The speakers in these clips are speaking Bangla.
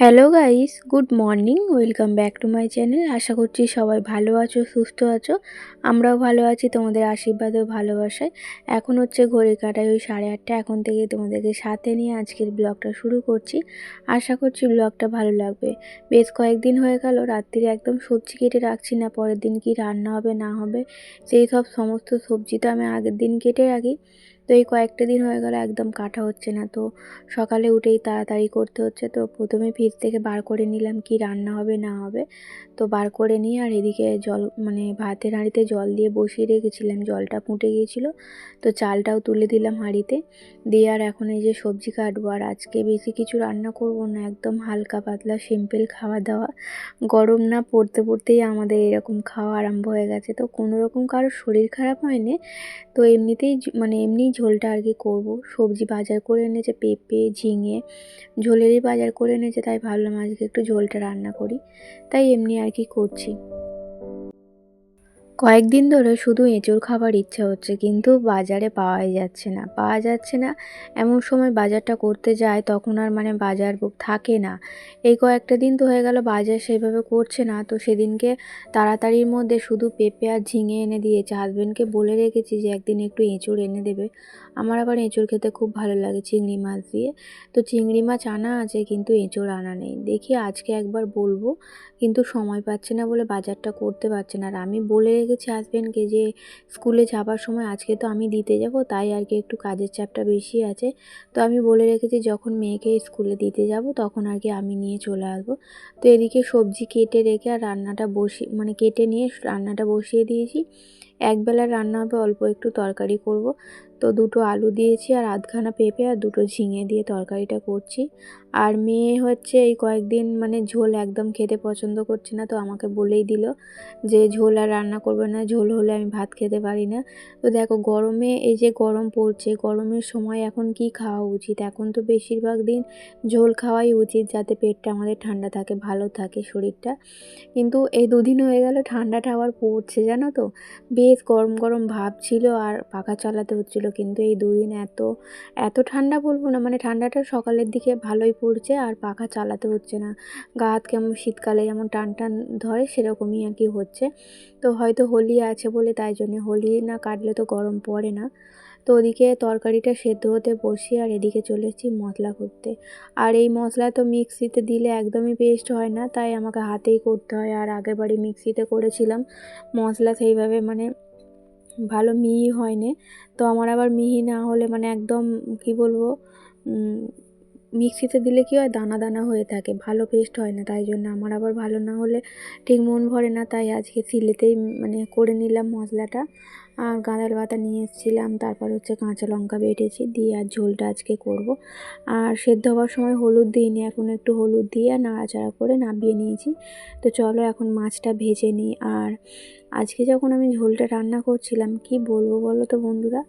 Hello guys good morning welcome back to my channel আশা করছি সবাই ভালো আছো, সুস্থ আছো। আমরাও ভালো আছি তোমাদের আশীর্বাদ ও ভালোবাসায়। এখন হচ্ছে ঘড়ি কাটায় ওই সাড়ে আটটা। এখন থেকে তোমাদেরকে সাথে নিয়ে আজকের ব্লগটা শুরু করছি। আশা করছি ব্লগটা ভালো লাগবে। বেশ কয়েকদিন হয়ে গেল, রাত্রিরে একদম সবজি কেটে রাখছি না। পরের দিন কি রান্না হবে, না হবে, সেই সব সমস্ত সবজি তো আমি আগের দিন কেটে রাখি। তো এই কয়েকটা দিন হয়ে গেল, একদম কাটা হচ্ছে না। তো সকালে উঠেই তাড়াতাড়ি করতে হচ্ছে। তো প্রথমে ফ্রিজ থেকে বার করে নিলাম কি রান্না হবে, না হবে। তো বার করে নিয়ে আর এদিকে জল মানে ভাতের হাঁড়িতে জল দিয়ে বসিয়ে রেখেছিলাম। জলটা ফুটে গিয়েছিল। তো চালটাও তুলে দিলাম হাঁড়িতে। দিয়ে আর এখন এই যে সবজি কাটবো। আর আজকে বেশি কিছু রান্না করব না। একদম হালকা পাতলা, সিম্পল খাওয়া দাওয়া গরম না, পড়তে পড়তেই আমাদের এরকম খাওয়া আরম্ভ হয়ে গেছে। তো কোনো রকম কারোর শরীর খারাপ হয়নি। তো এমনিতেই মানে এমনিই ঝোলটা আর কি করব। সবজি বাজার করে এনেছে পেঁপে, ঝিঙে, ঝোলেরই বাজার করে এনেছে, তাই ভাবলাম আজকে একটু ঝোলটা রান্না করি। তাই এমনি আর কি করছি। কয়েকদিন ধরে শুধু এঁচোড় খাবার ইচ্ছা হচ্ছে, কিন্তু বাজারে পাওয়াই যাচ্ছে না। পাওয়া যাচ্ছে না, এমন সময় বাজারটা করতে যায়, তখন আর মানে বাজার থাকে না। এই কয়েকটা দিন তো হয়ে গেল, বাজার সেভাবে করছে না। তো সেদিনকে তাড়াতাড়ির মধ্যে শুধু পেঁপে আর ঝিঙে এনে দিয়েছে। হাজব্যান্ডকে বলে রেখেছি যে, একদিন একটু এঁচোড় এনে দেবে। আমার আবার এঁচোড় খেতে খুব ভালো লাগে, চিংড়ি মাছ দিয়ে। তো চিংড়ি মাছ আনা আছে কিন্তু এঁচোড় আনা নেই। দেখি আজকে একবার বলব, কিন্তু সময় পাচ্ছে না বলে বাজারটা করতে পারছে না। আর আমি বলে রেখেছি হাজব্যান্ডকে যে স্কুলে যাবার সময় আজকে তো আমি দিতে যাব, তাই আর কি একটু কাজের চাপটা বেশি আছে। তো আমি বলে রেখেছি যখন মেয়েকে স্কুলে দিতে যাব, তখন আর কি আমি নিয়ে চলে আসব। তো এদিকে সবজি কেটে রেখে আর রান্নাটা বসিয়ে মানে কেটে নিয়ে রান্নাটা বসিয়ে দিয়েছি। একবেলা রান্না হবে, অল্প একটু তরকারি করব। তো দুটো আলু দিয়েছি আর আধখানা পেঁপে আর দুটো ঝিঙে দিয়ে তরকারিটা করছি। আর মেয়ে হচ্ছে এই কয়েকদিন মানে ঝোল একদম খেতে পছন্দ করছে না, তো আমাকে বলেই দিল যে ঝোল আর রান্না করবে না, ঝোল হলে আমি ভাত খেতে পারি না। তো দেখো গরমে এই যে গরম পড়ছে, গরমের সময় এখন কি খাওয়া উচিত? এখন তো বেশিরভাগ দিন ঝোল খাওয়াই উচিত যাতে পেটটা আমাদের ঠান্ডা থাকে, ভালো থাকে শরীরটা। কিন্তু এই দুদিন হয়ে গেল ঠান্ডাটা আবার পড়ছে, জানো তো? বেশ গরম গরম ভাব ছিল আর পাখা চালাতে হচ্ছিল, কিন্তু এই দুদিন এত এত ঠান্ডা বলব না মানে ঠান্ডাটা সকালের দিকে ভালোই পড়ছে আর পাখা চালাতে হচ্ছে না। গা হাত কেমন শীতকালে যেমন টান টান ধরে, সেরকমই আর কি হচ্ছে। তো হয়তো হোলি আছে বলে তাই জন্যে হোলি না কাটলে তো গরম পড়ে না। তো ওদিকে তরকারিটা সেদ্ধ হতে বসি আর এদিকে চলে এসেছি মশলা করতে। আর এই মশলা তো মিক্সিতে দিলে একদমই পেস্ট হয় না, তাই আমাকে হাতেই করতে হয়। আর আগের বাড়ি মিক্সিতে করেছিলাম, মশলা সেইভাবে মানে ভালো মিহি হয়নি। তো আমার আবার মিহি না হলে মানে একদম কি বলব মিক্সিতে দিলে কী হয়? দানা দানা হয়ে থাকে। ভালো পেস্ট হয় না, তাই জন্য আমার আবার ভালো না হলে ঠিক মন ভরে না। তাই আজকে সিলেতেই মানে করে নিলাম মশলাটা। আর গাঁদাল পাতা নিয়ে এসেছিলাম, তারপর হচ্ছে কাঁচা লঙ্কা বেটেছি, দিয়ে আর ঝোলটা আজকে করব। আর সেদ্ধ হওয়ার সময় হলুদ দিইনি, এখন একটু হলুদ দিয়ে আর নাড়াচাড়া করে নামিয়ে নিয়েছি। তো চলো এখন মাছটা ভেজে নিই। আর আজকে যখন আমি ঝোলটা রান্না করছিলাম, কি বলব বলো তো বন্ধুরা?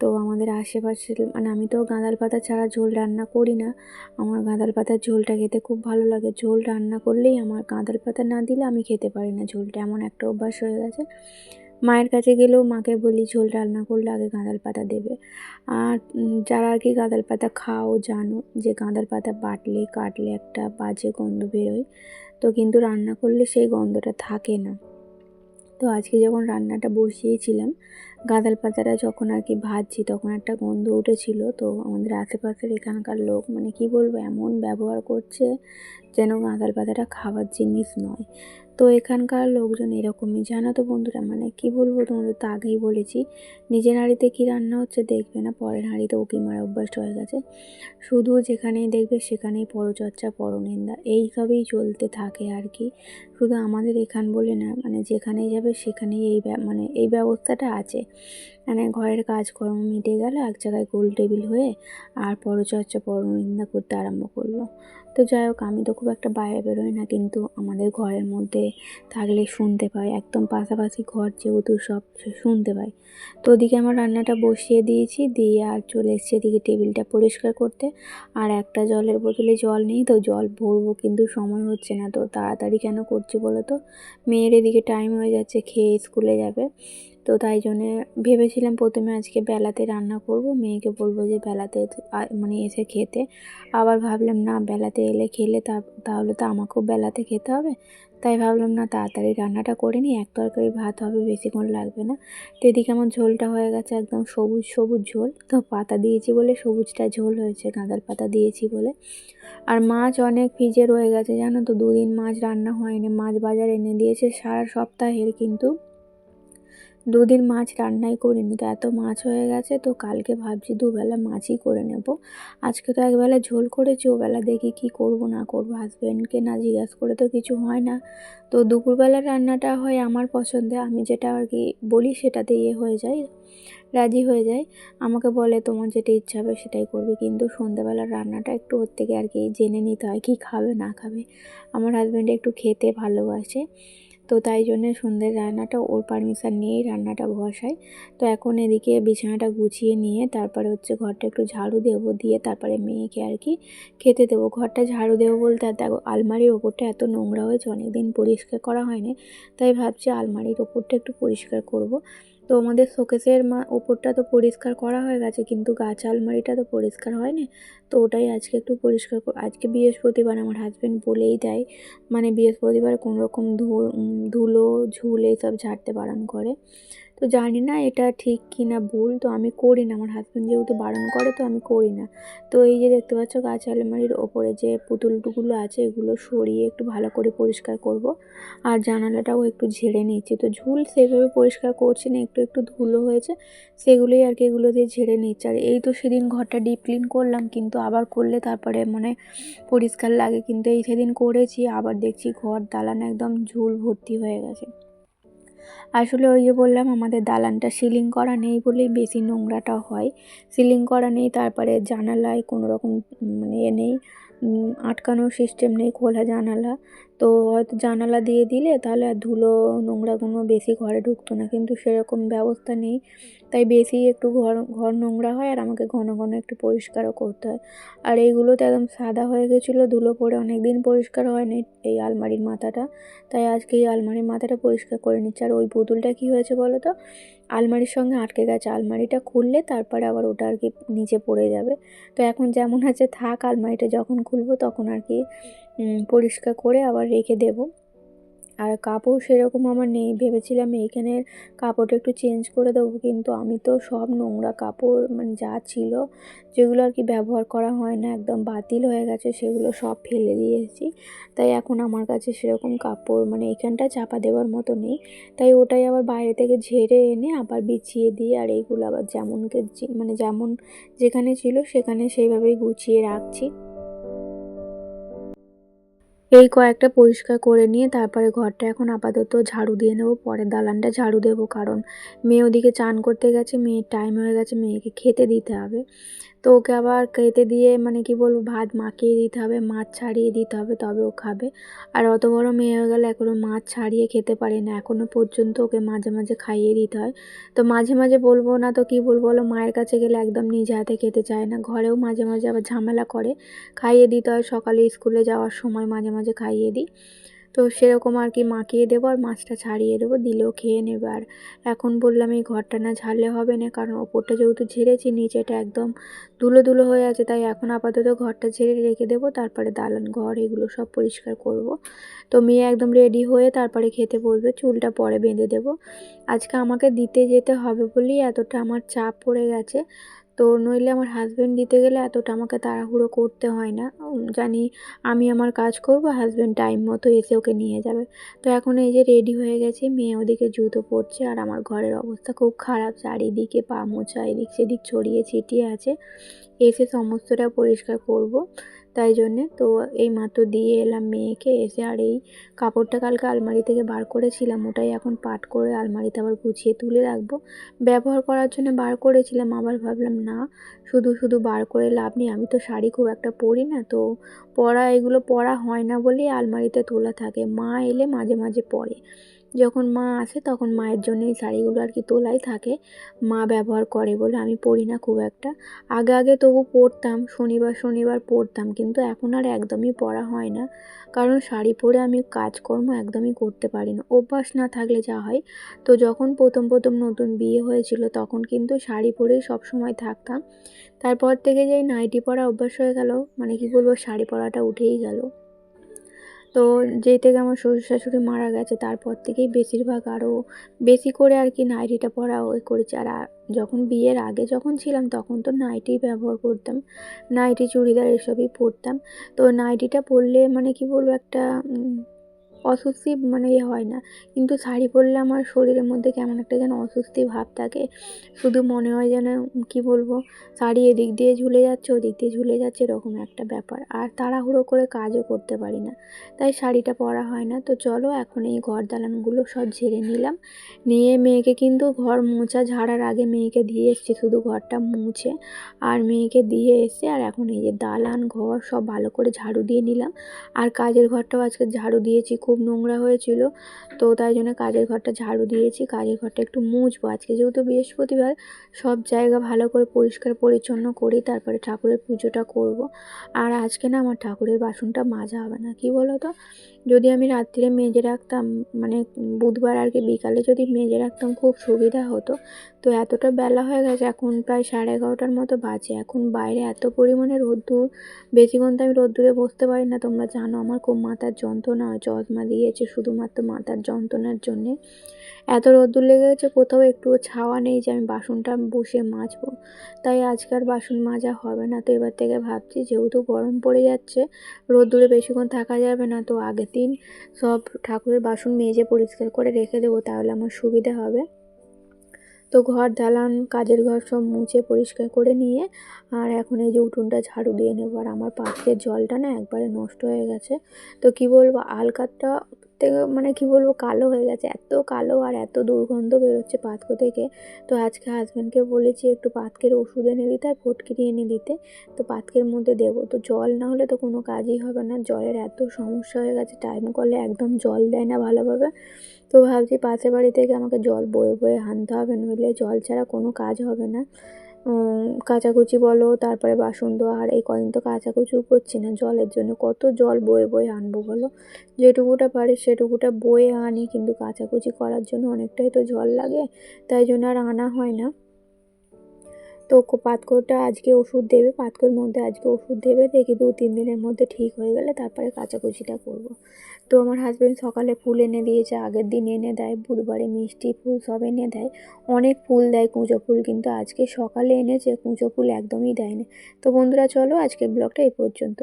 তো আমাদের আশেপাশে মানে আমি তো গাঁদাল পাতা ছাড়া ঝোল রান্না করি না। আমার গাঁদাল পাতার ঝোলটা খেতে খুব ভালো লাগে। ঝোল রান্না করলেই আমার গাঁদাল পাতা না দিলে আমি খেতে পারি না ঝোলটা। এমন একটা অভ্যাস হয়ে গেছে। মায়ের কাছে গেলেও মাকে বলি, ঝোল রান্না করলে আগে গাঁদাল পাতা দেবে। আর যারা আর কি গাঁদাল পাতা খাও, জানো যে গাঁদাল পাতা বাটলে, কাটলে একটা বাজে গন্ধ বেরোয়। তো কিন্তু রান্না করলে সেই গন্ধটা থাকে না। তো আজকে যখন রান্নাটা বসিয়েছিলাম গাঁদাল পাতাটা যখন আর কি ভাজছি, তখন একটা গন্ধ উঠেছিল। তো আমাদের আশেপাশের এখানকার লোক মানে কি বলব, এমন ব্যবহার করছে যেন গাঁদাল পাতাটা খাবার জিনিস নয়। তো এখানকার লোকজন এরকমই। জানো তো বন্ধুরা মানে কি বলব তোমাদের? তো আগেই বলেছি, নিজের হাঁড়িতে কী রান্না হচ্ছে দেখবে না, পরের হাঁড়িতে উকি মারা অভ্যাস হয়ে গেছে। শুধু যেখানেই দেখবে সেখানেই পরচর্চা, পরনিন্দা এইসবই চলতে থাকে আর কি। শুধু আমাদের এখান বলে না মানে যেখানেই যাবে সেখানেই এই মানে এই ব্যবস্থাটা আছে। মানে ঘরের কাজকর্ম মিটে গেল, এক জায়গায় গোল টেবিল হয়ে আর পরচর্চা, পরনিন্দা করতে আরম্ভ করল। তো যাই হোক, আমি তো খুব একটা বাইরে বেরোই না, কিন্তু আমাদের ঘরের মধ্যে থাকলে শুনতে পাই। একদম পাশাপাশি ঘর যেহেতু সব শুনতে পাই। তো ওদিকে আমার রান্নাটা বসিয়ে দিয়েছি, দিয়ে আর চলে এসেছি এদিকে টেবিলটা পরিষ্কার করতে। আর একটা জলের বোতলে জল নেই তো জল ভরবো, কিন্তু সময় হচ্ছে না। তো তাড়াতাড়ি কেন করছি বলো তো? মেয়ের এদিকে টাইম হয়ে যাচ্ছে, খেয়ে স্কুলে যাবে। তো তাই জন্যে ভেবেছিলাম প্রথমে আজকে বেলাতে রান্না করব। মেয়েকে বলব যে বেলাতে মানে এসে খেতে। আবার ভাবলাম, না, বেলাতে এলে খেলে তা, তাহলে তো আমাকেও বেলাতে খেতে হবে। তাই ভাবলাম, না, তাড়াতাড়ি রান্নাটা করে নিই। এক তরকারি ভাত হবে বেশিক্ষণ লাগবে না। তো এদিকে আমার ঝোলটা হয়ে গেছে একদম সবুজ সবুজ ঝোল। তো পাতা দিয়েছি বলে সবুজটা ঝোল হয়েছে গাঁদাল পাতা দিয়েছি বলে। আর মাছ অনেক ফ্রিজে রয়ে গেছে, জানো তো? দুদিন মাছ রান্না হয়নি। মাছ বাজার এনে দিয়েছে সারা সপ্তাহের কিন্তু। দুদিন মাছ রান্নাই করিনি, তো এত মাছ হয়ে গেছে, তো কালকে ভাবছি দুবেলা মাছই করে নেব। আজকে তো একবেলা ঝোল করেছি, ওবেলা দেখি কি করব, না করব হাজব্যান্ডকে না জিজ্ঞাসা করে তো কিছু হয় না। তো দুপুরবেলার রান্নাটা হয় আমার পছন্দে, আমি যেটা আর কি বলি সেটাতে ইয়ে হয়ে যায়, রাজি হয়ে যায়। আমাকে বলে তোমার যেটা ইচ্ছা হবে সেটাই করবে, কিন্তু সন্ধ্যাবেলার রান্নাটা একটু ওর থেকে আর কি জেনে নিতে হয়, কী খাবে, না খাবে। আমার হাজব্যান্ড একটু খেতে ভালোবাসে। তো তাই জন্যে সন্ধ্যের রান্নাটা, ওর পারমিশন নিয়েই রান্নাটা বসাই। তো এখন এদিকে বিছানাটা গুছিয়ে নিয়ে তারপরে হচ্ছে ঘরটা একটু ঝাড়ু দেব, দিয়ে তারপরে মেয়েকে আর কি খেতে দেবো। ঘরটা ঝাড়ু দেবো বলতে দেখো আলমারির ওপরটা এত নোংরা হয়েছে, অনেকদিন পরিষ্কার করা হয়নি। তাই ভাবছি আলমারির ওপরটা একটু পরিষ্কার করব। তো আমাদের শোকেসের মা, ওপরটা তো পরিষ্কার করা হয়ে গেছে, কিন্তু গাছ আলমারিটা তো পরিষ্কার হয়নি। তো ওটাই আজকে একটু পরিষ্কার কর, আজকে বৃহস্পতিবার আমার হাজব্যান্ড বলেই দেয় মানে বৃহস্পতিবার কোনোরকম ধুলো, ঝুল এইসব ঝাড়তে বারণ করে। তো জানি না এটা ঠিক কি না ভুল, তো আমি করি না। আমার হাজব্যান্ড যেহেতু বারণ করে, তো আমি করি না। তো এই যে দেখতে পাচ্ছ গাছ আলমারির ওপরে যে পুতুলটুগুলো আছে, এগুলো সরিয়ে একটু ভালো করে পরিষ্কার করব। আর জানালাটাও একটু ঝেড়ে নিচ্ছি। তো ঝুল সেভাবে পরিষ্কার করছি না, একটু একটু ধুলো হয়েছে, সেগুলোই আর কি এগুলো দিয়ে ঝেড়ে নিচ্ছে। আর এই তো সেদিন ঘরটা ডিপ ক্লিন করলাম, কিন্তু আবার করলে তারপরে মানে পরিষ্কার লাগে। কিন্তু এই সেদিন করেছি, আবার দেখছি ঘর দালান একদম ঝুল ভর্তি হয়ে গেছে। আসলে ওই যে বললাম, আমাদের দালানটা সিলিং করা নেই বলেই বেশি নোংরাটা হয়। সিলিং করা নেই, তারপরে জানালায় কোনো রকম মানে এ নেই আটকানোর সিস্টেম নেই, খোলা জানালা। তো হয়তো জানালা দিয়ে দিলে তাহলে আর ধুলো নোংরাগুলো বেশি ঘরে ঢুকতো না। কিন্তু সেরকম ব্যবস্থা নেই। তাই বেশি একটু ঘর ঘর নোংরা হয় আর আমাকে ঘন ঘন একটু পরিষ্কারও করতে হয়। আর এইগুলো তো একদম সাদা হয়ে গেছিল, ধুলো পড়ে অনেক দিন পরিষ্কার হয়নি এই আলমারির মাথাটা। তাই আজকে এই আলমারির মাথাটা পরিষ্কার করে নিচ্ছে। আর ওই পুতুলটা কী হয়েছে বলো তো? আলমারির সঙ্গে আটকে গেছে। আলমারিটা খুললে তারপরে আবার ওটা আর কি নিচে পড়ে যাবে। তো এখন যেমন আছে থাক, আলমারিটা যখন খুলবো তখন আর কি পরিষ্কার করে আবার রেখে দেবো। আর কাপড় সেরকম আমার নেই, ভেবেছিলাম এইখানের কাপড়টা একটু চেঞ্জ করে দেবো, কিন্তু আমি তো সব নোংরা কাপড় মানে যা ছিল, যেগুলো আর কি ব্যবহার করা হয় না, একদম বাতিল হয়ে গেছে, সেগুলো সব ফেলে দিয়েছি। তাই এখন আমার কাছে সেরকম কাপড় মানে এখানটা চাপা দেওয়ার মতো নেই। তাই ওটাই আবার বাইরে থেকে ঝেড়ে এনে আবার বিছিয়ে দিই, আর এইগুলো আবার যেমনকে মানে যেমন যেখানে ছিল সেখানে সেইভাবেই গুছিয়ে রাখছি। এই কয়েকটা পরিষ্কার করে নিয়ে তারপরে ঘরটা এখন আপাতত ঝাড়ু দিয়ে নেব, পরে দালানটা ঝাড়ু দেবো। কারণ মেয়ে ওদিকে চান করতে গেছে, মেয়ের টাইম হয়ে গেছে, মেয়েকে খেতে দিতে হবে। তো ওকে আবার খেতে দিয়ে মানে কি বলব, ভাত মাখিয়ে দিতে হবে, মাছ ছাড়িয়ে দিতে হবে, তবে ও খাবে। আর অত বড় মেয়ে হয়ে গেলে এখনও মাছ ছাড়িয়ে খেতে পারে না এখনও পর্যন্ত ওকে মাঝে মাঝে খাইয়ে দিতে হয়। তো মাঝে মাঝে বলব না তো কী বলব বলো, মায়ের কাছে গেলে একদম নিজে হাতে খেতে চায় না, ঘরেও মাঝে মাঝে আবার ঝামেলা করে। খাইয়ে দিতে হয়, সকালে স্কুলে যাওয়ার সময় মাঝে মাঝে খাইয়ে দিই। তো সেরকম আর কি মাখিয়ে দেবো আর মাছটা ছাড়িয়ে দেবো, দিলেও খেয়ে নেবে। আর এখন বললাম এই ঘরটা না ঝাড়লে হবে না, কারণ ওপরটা যেহেতু ঝেড়েছি, নিচেটা একদম ধুলো ধুলো হয়ে আছে, তাই এখন আপাতত ঘরটা ঝেড়ে রেখে দেবো, তারপরে দালান, ঘর এগুলো সব পরিষ্কার করব। তো মেয়ে একদম রেডি হয়ে তারপরে খেতে বসবে, চুলটা পরে বেঁধে দেবো। আজকে আমাকে দিতে যেতে হবে বলেই এতটা আমার চাপ পড়ে গেছে তো নইলে আমার হাজব্যান্ড দিতে গেলে এতটা আমাকে তাড়াহুড়ো করতে হয় না। জানি আমি আমার কাজ করব হাজব্যান্ড টাইম মতো এসে ওকে নিয়ে যাবে। তো এখন এই যে রেডি হয়ে গেছি, মেয়ে ওদিকে জুতো পরছে আর আমার ঘরের অবস্থা খুব খারাপ। চারিদিকে পা মোছা, এদিক সেদিক ছড়িয়ে ছিটিয়ে আছে। এসে সমস্তটা পরিষ্কার করব। তাই জন্যে তো এই মাত্র দিয়ে এলাম মেয়েকে, এসে আর এই কাপড়টা কালকে আলমারি থেকে বার করেছিলাম, ওটাই এখন পাট করে আলমারিতে আবার গুছিয়ে তুলে রাখব। ব্যবহার করার জন্য বার করেছিলাম, আবার ভাবলাম না, শুধু শুধু বার করে লাভ নেই, আমি তো শাড়ি খুব একটা পরি না, তো পরা, এগুলো পরা হয় না বলেই আলমারিতে তোলা থাকে, মা এলে মাঝে মাঝে পরে। যখন মা আসে তখন মায়ের জন্য এই শাড়িগুলো আর কি তোলাই থাকে। মা ব্যবহার করে বলে আমি পরি না খুব একটা। আগে আগে তবু পরতাম, শনিবার শনিবার পরতাম কিন্তু এখন আর একদমই পরা হয় না। কারণ শাড়ি পরে আমি কাজকর্ম একদমই করতে পারি না। অভ্যাস না থাকলে যা হয়। তো যখন প্রথম প্রথম নতুন বিয়ে হয়েছিল তখন কিন্তু শাড়ি পরেই সব সময় থাকতাম। তারপর থেকে যেই নাইটি পরা অভ্যাস হয়ে গেল মানে কি বলব, শাড়ি পরাটা উঠেই গেল। তো যেই থেকে আমার শ্বশুর শাশুড়ি মারা গেছে, তারপর থেকেই বেশিরভাগ আরও বেশি করে আর কি নাইটিটা পরা ওই করেছি। আর যখন বিয়ের আগে যখন ছিলাম, তখন তো নাইটি ব্যবহার করতাম। নাইটি, চুড়িদার এসবই পরতাম। তো নাইটিটা পরলে মানে কি বলব একটা অস্বস্তি মানে ইয়ে হয় না। কিন্তু শাড়ি পরলে আমার শরীরের মধ্যে কেমন একটা যেন অস্বস্তি ভাব থাকে। শুধু মনে হয় যেন, কি বলব, শাড়ি এদিক দিয়ে ঝুলে যাচ্ছে, ওদিক দিয়ে ঝুলে যাচ্ছে, এরকম একটা ব্যাপার। আর তাড়াহুড়ো করে কাজও করতে পারি না। তাই শাড়িটা পরা হয় না। তো চলো, এখন এই ঘর দালানগুলো সব ঝেড়ে নিলাম। নিয়ে মেয়েকে কিন্তু ঘর মোছা ঝাড়ার আগে মেয়েকে দিয়ে এসছি। শুধু ঘরটা মুছে আর মেয়েকে দিয়ে এসে আর এখন এই যে দালান ঘর সব ভালো করে ঝাড়ু দিয়ে নিলাম। আর কাজের ঘরটাও আজকে ঝাড়ু দিয়েছি খুব নোংরা হয়েছিল। তো তাই জন্য কাজের ঘরটা ঝাড়ু দিয়েছি। কাজের ঘরটা একটু মুছবো। আজকে যেহেতু বৃহস্পতিবার, সব জায়গা ভালো করে পরিষ্কার পরিচ্ছন্ন করি তারপরে ঠাকুরের পুজোটা করব। আর আজকে না আমার ঠাকুরের বাসনটা মাজা হবে না। কি বলো তো যদি আমি রাত্রিরে মেজে রাখতাম মানে বুধবার আর কি বিকালে যদি মেজে রাখতাম খুব সুবিধা হতো। তো এতটা বেলা হয়ে গেছে, এখন প্রায় সাড়ে এগারোটার মতো বাজে। এখন বাইরে এত পরিমাণে রোদ্দুর, বেশিক্ষণ তো আমি রোদ্দুরে বসতে পারি না। তোমরা জানো আমার খুব মাথার যন্ত্রণা হয় চশমা দিয়েছে শুধুমাত্র মাথার যন্ত্রণার জন্যে। এত রোদ্দুর লেগে গেছে কোথাও একটু ছাওয়া নেই যে আমি বাসনটা বসে মাজবো। তাই আজকাল বাসন মাজা হবে না তো এবার থেকে ভাবছি, যেহেতু গরম পড়ে যাচ্ছে, রোদ্দুরে বেশিক্ষণ থাকা যাবে না তো আগের দিন সব ঠাকুরের বাসন মেজে পরিষ্কার করে রেখে দেবো, তাহলে আমার সুবিধা হবে। তো ঘর, দালান, কাজের ঘর সব মুছে পরিষ্কার করে নিয়ে আর এখন এই যে উঠোনটা ঝাড়ু দিয়ে নেব। আর আমার পাত্রের জলটা না একবারে নষ্ট হয়ে গেছে। তো কি বলব, আলকাতটা থেকে মানে কি বলব, কালো হয়ে গেছে। এত কালো আর এত দুর্গন্ধ বেরোচ্ছে পাতকো থেকে। তো আজকে হাজব্যান্ডকে বলেছি একটু পাতকের ওষুধ এনে দিতে আর ফটকিরি এনে দিতে। তো পাতকের মধ্যে দেবো। তো জল না হলে তো কোনো কাজই হবে না। জলের এত সমস্যা হয়ে গেছে টাইম করলে একদম জল দেয় না ভালোভাবে। তো ভাবছি পাশের বাড়ি থেকে আমাকে জল বয়ে বয়ে আনতে হবে, নইলে জল ছাড়া কোনো কাজ হবে না। কাচাকুচি বলো, তারপরে বাসন ধোয়া আর এই কদিন তো কাচাকুচিও করছি না, জলের জন্য কত জল বয়ে বয়ে আনব বলো? যেটুকুটা পারি সেটুকুটা বয়ে আনি, কিন্তু কাচাকুচি করার জন্য অনেকটাই তো জল লাগে, তাই জন্য আর আনা হয় না। তো পাতকোটা আজকে ওষুধ দেবে পাতকোর মধ্যে আজকে ওষুধ দেবে, দেখি দু তিন দিনের মধ্যে ঠিক হয়ে গেলে তারপরে কাচাকুচিটা করব। তো আমার হাজব্যান্ড সকালে ফুল এনে দিয়েছে, আগের দিন এনে দেয়, বুধবারে মিষ্টি ফুল সব এনে দেয়, অনেক ফুল দেয় কুঁচো ফুল, কিন্তু আজকে সকালে এনেছে, কুঁচো ফুল একদমই দেয়নি তো বন্ধুরা, চলো আজকের ব্লগটা এই পর্যন্ত